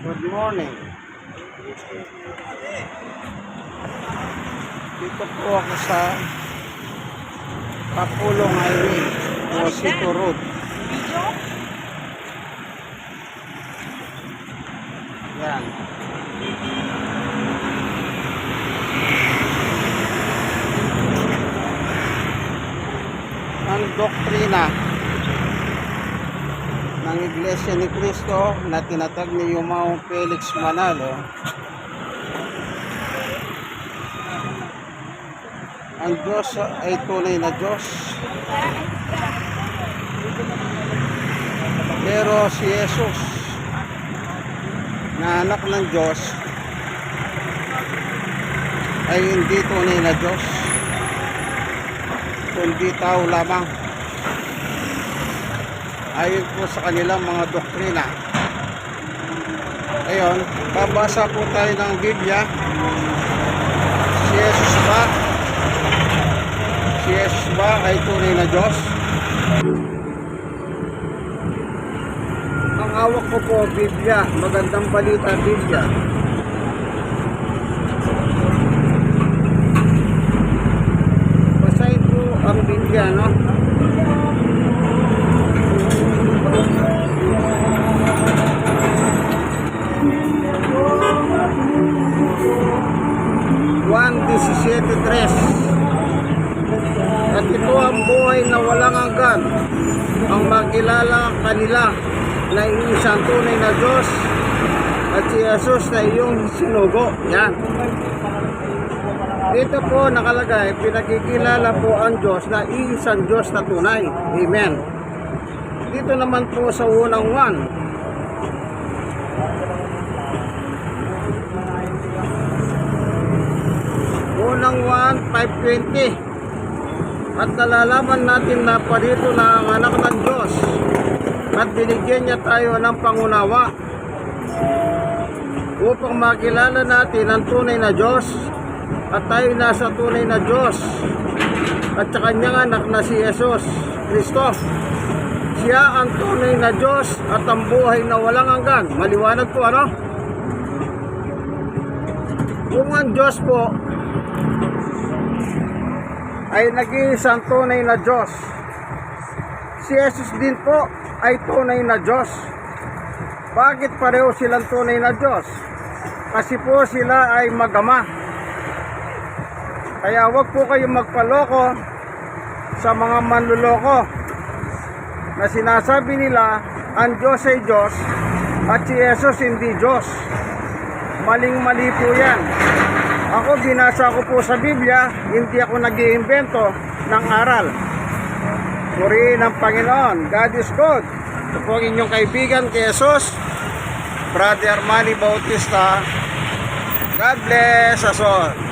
Good morning. Dito po ako sa Kapulong Highway, Wasito Road. Yan. Ang doktrina ng Iglesia ni Cristo na tinatag ni Yumao Felix Manalo. Ang Diyos ay tunay na Diyos. Pero si Jesus na anak ng Diyos ay hindi tunay na Diyos kundi tao lamang ayon po sa kanilang mga doktrina. Ngayon babasa po tayo ng Biblia. Si Jesus ba? Si Jesus ba ay tunay na Diyos? Ang hawak ko po Biblia. Magandang balita Biblia 1.17.3 At ito ang buhay na walang hanggan ang makilala kanila na iisang tunay na Diyos at si Jesus na iyong sinugo. Yan. Dito po nakalagay, pinakikilala po ang Diyos na iisang Diyos na tunay. Amen. Dito naman po sa unang 1 ng 1,520 at nalalaman natin na parito na ang anak ng Diyos. At binigyan niya tayo ng pangunawa. Upang makilala natin ang tunay na Diyos. At tayo nasa tunay na Diyos. At sa kanyang anak na si Jesus Kristo. Siya ang tunay na Diyos at ang buhay na walang hanggan. Maliwanag po ano? Kung ang Diyos po ay nag-iisang tunay na Diyos. Si Jesus din po ay tunay na Diyos. Bakit pareho silang tunay na Diyos? Kasi po sila ay magama. Kaya wag po kayong magpaloko sa mga manluloko na sinasabi nila ang Diyos ay Diyos at si Jesus hindi Diyos. Maling-mali po yan. Ako binasa ko po sa Biblia, hindi ako nag-iimbento ng aral. Purihin ang Panginoon. God is good. Ito po ang inyong kaibigan kay Jesus, Brother Manny Bautista. God bless us all.